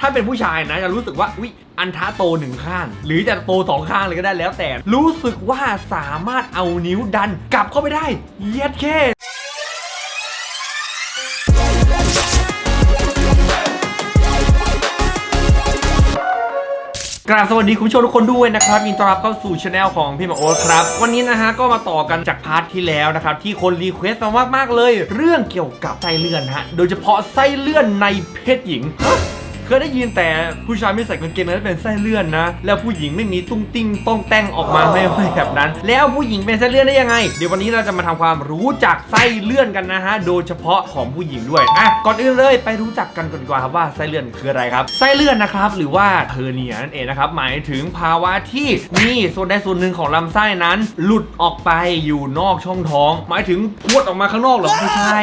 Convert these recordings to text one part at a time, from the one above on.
ถ้าเป็นผู้ชายนะจะรู้สึกว่าวิอันท้าโตหนึ่งข้าง หรือจะโตสองข้างเลยก็ได้แล้วแต่ รู้สึกว่าสามารถเอานิ้วดันกลับเข้าไปได้เย็ดแค่กราบสวัสดีคุณผู้ชมทุกคนด้วยนะครับยินดีต้อนรับเข้าสู่ช anel ของพี่หมาโอ๊ตครับ วันนี้นะฮะก็มาต่อกันจากพาร์ทที่แล้วนะครับ ที่คนรีเควสต์มามากๆเลย เรื่องเกี่ยวกับไส้เลื่อนฮะโดยเฉพาะไส้เลื่อนในเพศหญิง เคยได้ยินแต่ผู้ชายไม่ใส่กางเกงนั้นเป็นไส้เลื่อนนะ แล้วผู้หญิงไม่มีตุ้งติ้งต้องแต่งออกมาไม่ไม่แบบนั้น แล้วผู้หญิงเป็นไส้เลื่อนได้ยังไง เดี๋ยววันนี้เราจะมาทำความรู้จักไส้เลื่อนกันนะฮะ โดยเฉพาะของผู้หญิงด้วย อะ ก่อนอื่นเลยไปรู้จักกันก่อนดีกว่าครับว่าไส้เลื่อนคืออะไรครับ ไส้เลื่อนนะครับหรือว่าเทอร์เนียนั่นเองนะครับ หมายถึงภาวะที่มีส่วนใดส่วนหนึ่งของลำไส้นั้น หลุดออกไปอยู่นอกช่องท้อง หมายถึงพวดออกมาข้างนอกเหรอไม่ใช่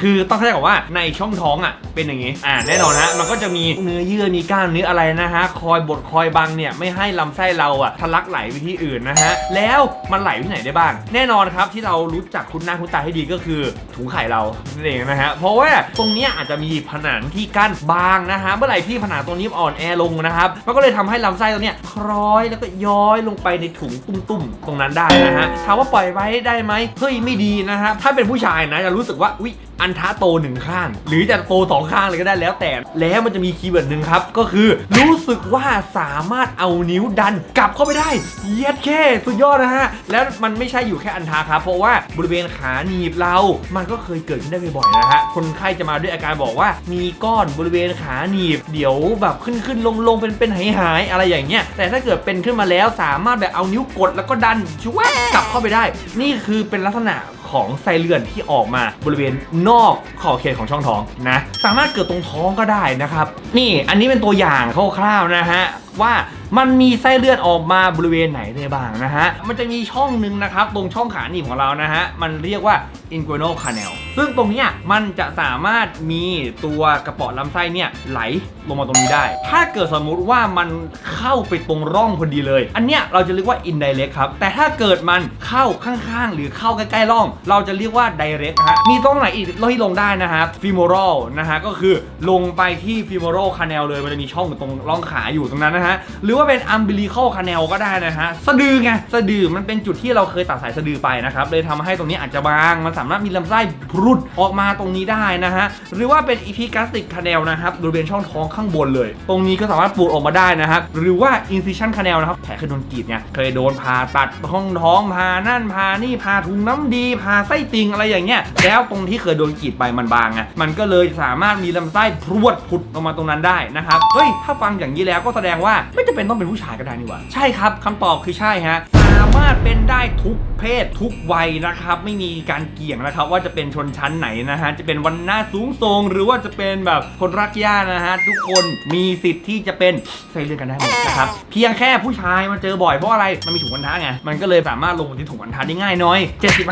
คือต้องเข้าใจก่อนว่าในช่องท้องอะเป็นอย่างนี้ อ่าแน่นอนฮะ มันก็จะมีเนื้อเยื่อมีกล้ามเนื้ออะไรนะฮะคอยบดคอยบังเนี่ยไม่ให้ลำไส้เราอะทะลักไหลไปที่อื่นนะฮะแล้วมันไหลไปที่ไหนได้บ้าง แน่นอนครับที่เรารู้จักคุ้นหน้าคุ้นตาให้ดีก็คือถุงไข่เรานั่นเองนะฮะเพราะว่าตรงเนี้ยอาจจะมีผนังที่กั้นบางนะฮะเมื่อไหร่ที่ผนังตรงนี้อ่อนแอลงนะครับมันก็เลยทำให้ลำไส้ตรงเนี้ยคล้อยแล้วก็ย้อยลงไปในถุงตุ้มๆตรงนั้นได้นะฮะถามว่าปล่อยไว้ได้ไหมเฮ้ยไม่ดีนะฮะถ้าเป็นผู้ชายนะจะรู้สึกว่าอุ๊ยอันท้าโตหนึ่งข้าง หรือจะโตสองข้างเลยก็ได้แล้วแต่ แล้วมันจะมีคีย์เวิร์ดหนึ่งครับ ก็คือ รู้สึกว่าสามารถเอานิ้วดันกลับเข้าไปได้ เย็ดแค่สุดยอดนะฮะ แล้วมันไม่ใช่อยู่แค่อันท้าครับ เพราะว่าบริเวณขาหนีบเรา มันก็เคยเกิดขึ้นได้บ่อยๆนะฮะ คนไข้จะมาด้วยอาการบอกว่า มีก้อนบริเวณขาหนีบ เดี๋ยวแบบขึ้นขึ้นลงลงเป็นเป็นหายหายๆอะไรอย่างเงี้ย แต่ถ้าเกิดเป็นขึ้นมาแล้วสามารถแบบเอานิ้วกดแล้วก็ดันช่วยกลับเข้าไปได้ นี่คือเป็นลักษณะ ของไส้เลื่อนที่ออกมาบริเวณนอกขอบเขตของช่องท้องนะ สามารถเกิดตรงท้องก็ได้นะครับ นี่อันนี้เป็นตัวอย่างคร่าวๆนะฮะว่ามันมีไส้เลือนออกมาบริเวณไหนได้บ้างนะฮะ มันจะมีช่องหนึ่งนะครับ ตรงช่องขาหนีบของเรานะฮะ มันเรียกว่า inguinal canal ซึ่งตรงนี้มันจะสามารถมีตัวกระป๋อลำไส้เนี่ยไหลลงมาตรงนี้ได้ ถ้าเกิดสมมุติว่ามันเข้าไปตรงร่องพอดีเลย อันเนี้ยเราจะเรียกว่า indirect ครับ แต่ถ้าเกิดมันเข้าข้างๆ หรือเข้าใกล้ๆร่อง เราจะเรียกว่า direct ฮะ มีตรงไหนอีกที่ลงได้นะครับ femoral นะฮะ ก็คือลงไปที่ femoral canal เลย มันจะมีช่องตรงร่องขาอยู่ตรงนั้นนะฮะ หรือว่าเป็น umbilical canal ก็ได้นะฮะ สะดือไง สะดือมันเป็นจุดที่เราเคยตัดสายสะดือไปนะครับ เลยทำให้ตรงนี้อาจจะบาง มันสามารถมีลำไส้รุดออกมาตรงนี้ได้นะฮะ หรือว่าเป็น epigastric canal นะครับบริเวณช่องท้องข้างบนเลย ตรงนี้ก็สามารถปูดออกมาได้นะครับ หรือว่า incision canal นะครับ แผลเคยโดนกรีดไงเคยโดนผ่าตัดห้องท้องผ่านั่นผ่านี่ผ่าถุงน้ำดีผ่าไส้ติ่งอะไรอย่างเงี้ย แล้วตรงที่เคยโดนกรีดไปมันบางไงมันก็เลยสามารถมีลำไส้พรวดผุดออกมาตรงนั้นได้นะครับ เฮ้ย ถ้าฟังอย่างนี้แล้วก็แสดงว่าไม่จำเป็นต้องเป็นผู้ชายก็ได้นี่หว่า ใช่ครับคำตอบคือใช่ฮะ สามารถเป็นได้ ทุกเพศทุกวัยนะครับ ไม่มีการเกี่ยงนะครับ ว่าจะเป็นชนชั้นไหนนะฮะจะเป็นวันหน้าสูงทรงหรือว่าจะเป็นแบบคนรักญาตินะฮะทุกคนมีสิทธิ์ที่จะเป็นไส้เลื่อนกันได้หมดนะครับเพียงแค่ผู้ชายมาเจอบ่อยเพราะอะไรมันมีถุงกันทะไงมันก็เลยสามารถลงที่ถุงกันทะได้ง่ายน้อย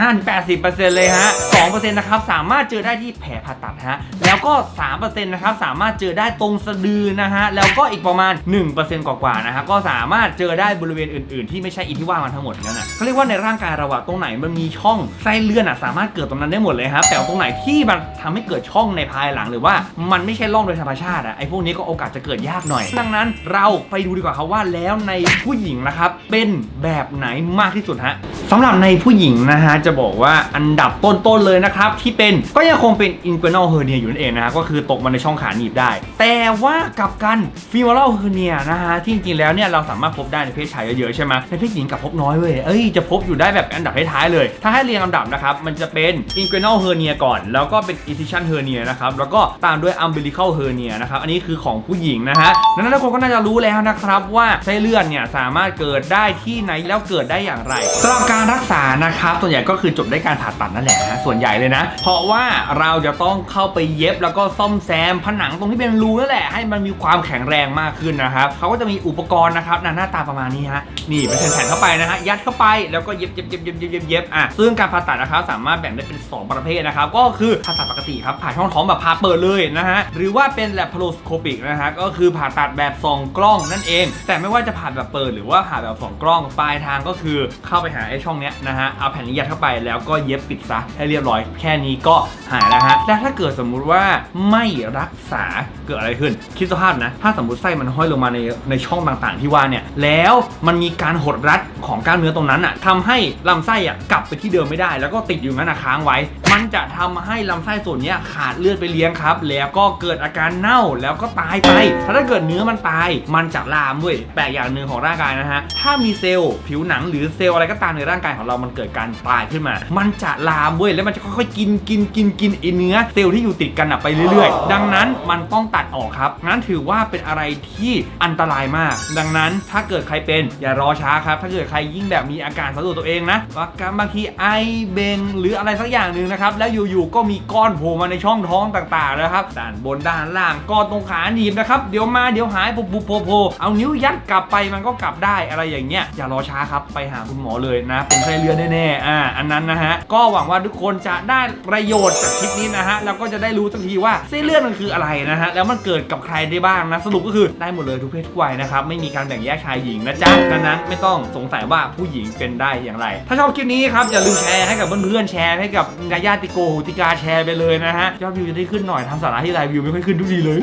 75-80%เลยฮะ2%นะครับสามารถเจอได้ที่แผลผ่าตัดฮะแล้วก็ 3%นะครับสามารถเจอได้ตรงสะดือนะฮะแล้วก็อีกประมาณ 1%กว่าๆนะครับก็สามารถเจอได้บริเวณอื่น ๆ ที่ไม่ใช่อีที่ว่ามาทั้งหมดนั่นนะเขาเรียกว่าในร่างกายเราอะตรงไหนมันมีช่องไส้เลื่อนอะสามารถเกิดตรงนั้นได้หมดเลยครับแต่ตรงไหนที่มันทำให้เกิดช่องในภายหลังหรือว่ามันไม่ใช่ร่องโดยธรรมชาติอะไอ้พวกนี้ก็โอกาสจะเกิดยากหน่อย ดังนั้นเราไปดูดีกว่าครับว่าแล้วในผู้หญิงนะครับเป็นแบบไหนมากที่สุดฮะสำหรับในผู้หญิงนะฮะจะบอกว่าอันดับต้นๆเลยนะครับที่เป็นก็ยังคงเป็น inguinal hernia อยู่นั่นเองนะฮะก็คือตกมาในช่องขาหนีบได้ แต่ว่ากับกัน femoral hernia นะฮะที่จริงๆแล้วเนี่ยเราสามารถพบได้ในเพศชายเยอะๆใช่ไหมในเพศหญิงกับพบน้อยเว้ยเอ้ยจะพบอยู่ได้แบบอันดับท้ายๆเลย ถ้าให้เรียงลำดับนะครับ มันจะเป็น inguinal hernia ก่อน แล้วก็เป็น incision hernia นะครับ แล้วก็ตามด้วย umbilical hernia นะครับ อันนี้คือของผู้หญิงนะฮะดังนั้นทุกคนก็น่าจะรู้แล้วนะครับว่าไส้เลื่อนเนี่ยสามารถเกิดได้ที่ไหนแล้วเกิดได้อย่างไรสำหรับการรักษานะครับ ส่วนใหญ่ก็คือจบด้วยการผ่าตัดนั่นแหละนะส่วนใหญ่เลยนะ เพราะว่าเราจะต้องเข้าไปเย็บแล้วก็ซ่อมแซมผนังตรงที่เป็นรูนั่นแหละให้มันมีความแข็งแรงมากขึ้นนะครับเขาก็จะมีอุปกรณ์นะครับหน้าตาประมาณนี้ฮะนี่เป็นแผ่นเข้าไปนะฮะยัดเข้าไปแล้วก็เย็บเย็บเย็บเย็บเย็บเย็บเย็บอะซึ่งการผ่าตัดนะครับสามารถแบ่งได้เป็น 2 ประเภทนะครับก็คือผ่าตัดปกติครับผ่าช่องท้องแบบผ่าเปิดเลยนะฮะหรือว่าเป็น laparoscopic นะฮะก็คือผ่าตัดแบบส่องกล้องนั่นเอง แต่ไม่ว่าจะผ่าแบบเปิดหรือว่าผ่าแบบส่องกล้องปลายทางก็คือเข้าไปหาไอ้ช่องเนี้ยนะฮะเอาแผ่นนี้ยัดเข้าไปแล้วก็เย็บปิดซะให้เรียบร้อยแค่นี้ก็หายแล้วฮะแล้วถ้าเกิดสมมุติว่าไม่รักษาเกิดอะไรขึ้น คิดสภาพนะ ถ้าสมมติไส้มันห้อยลงมาในในช่องต่างๆ ที่ว่าเนี่ยแล้วมันมีการหดรัดของกล้ามเนื้อตรงนั้นอะทำใให้ลำไส้อะกลับไปที่เดิมไม่ได้ แล้วก็ติดอยู่งั้นนะค้างไว้ มันจะทำให้ลำไส้ส่วนเนี้ยขาดเลือดไปเลี้ยงครับ แล้วก็เกิดอาการเน่าแล้วก็ตายไปถ้าเกิดเนื้อมันตาย มันจะลามด้วยแปลกอย่างหนึ่งของร่างกายนะฮะถ้ามีเซลล์ผิวหนังหรือเซลล์อะไรก็ตามในร่างกายของเรามันเกิดการตายขึ้นมา มันจะลามเว้ยแล้วมันจะค่อยๆกินกินกินกินไอเนื้อเซลล์ที่อยู่ติดกันอะไปเรื่อยๆ ดังนั้นมันต้องตัดออกครับงั้นถือว่าเป็นอะไรที่อันตรายมาก ดังนั้นถ้าเกิดใครเป็นอย่ารอช้าครับ ถ้าเกิดใครยิ่งแบบมีอาการสังเกตัวเองนะว่าการบางทีไอเบงหรืออะไรสักอย่างหนึ่งนะครับแล้วอยู่ๆก็มีก้อนโผล่มาในช่องท้องต่างๆนะครับด้านบนด้านล่างก้อนตรงขาหนีบนะครับเดี๋ยวมาเดี๋ยวหายปุบปุบโผล่โผล่เอานิ้วยัดกลับไปมันก็กลับได้อะไรอย่างเงี้ยอย่ารอช้าครับไปหาคุณหมอเลยนะ เป็นไส้เลือนแน่ๆอ่าอันนั้นนะฮะก็หวังว่าทุกคนจะได้ประโยชน์จากคลิปนี้นะฮะแล้วก็จะได้รู้สักทีว่าไส้เลือนมันคืออะไรนะฮะแล้วมันเกิดกับใครได้บ้างนะสรุปก็คือได้หมดเลยทุกเพศทุกวัยนะครับไม่มีการแบ่งแยกชายหญิงนะจ๊ะดังนั้นไม่ต้องสงสัยว่าผู้หญิงเป็นได้อย่างไร ถ้าชอบคลิปนี้ครับอย่าลืมแชร์ให้กับเพื่อนๆแชร์ให้กับญาติโกโหติกาแชร์ไปเลยนะฮะยอดวิวจะได้ขึ้นหน่อยทำสาระที่ไลฟ์วิวไม่ค่อยขึ้นทุกทีเลย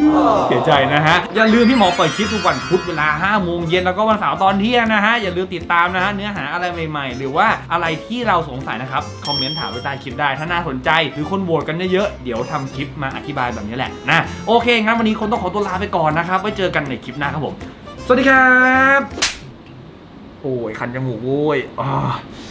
เสียใจนะฮะอย่าลืมพี่หมอเปิดคลิปทุกวันพุธเวลา5โมงเย็นแล้วก็วันเสาร์ตอนเที่ยงนะฮะอย่าลืมติดตามนะฮะเนื้อหาอะไรใหม่ๆ หรือว่าอะไรที่เราสงสัยนะครับคอมเมนต์ถามไว้ใต้คลิปได้ ถ้าน่าสนใจหรือคนโหวตกันเยอะๆเดี๋ยวทำคลิปมาอธิบายแบบนี้แหละนะโอเคงั้นวันนี้คนต้องขอตัวลาไปก่อนนะครับไว้เจอกันในคลิปหน้าครับผม สวัสดีครับ โอ้ยคันจมูกโว้ยอ่า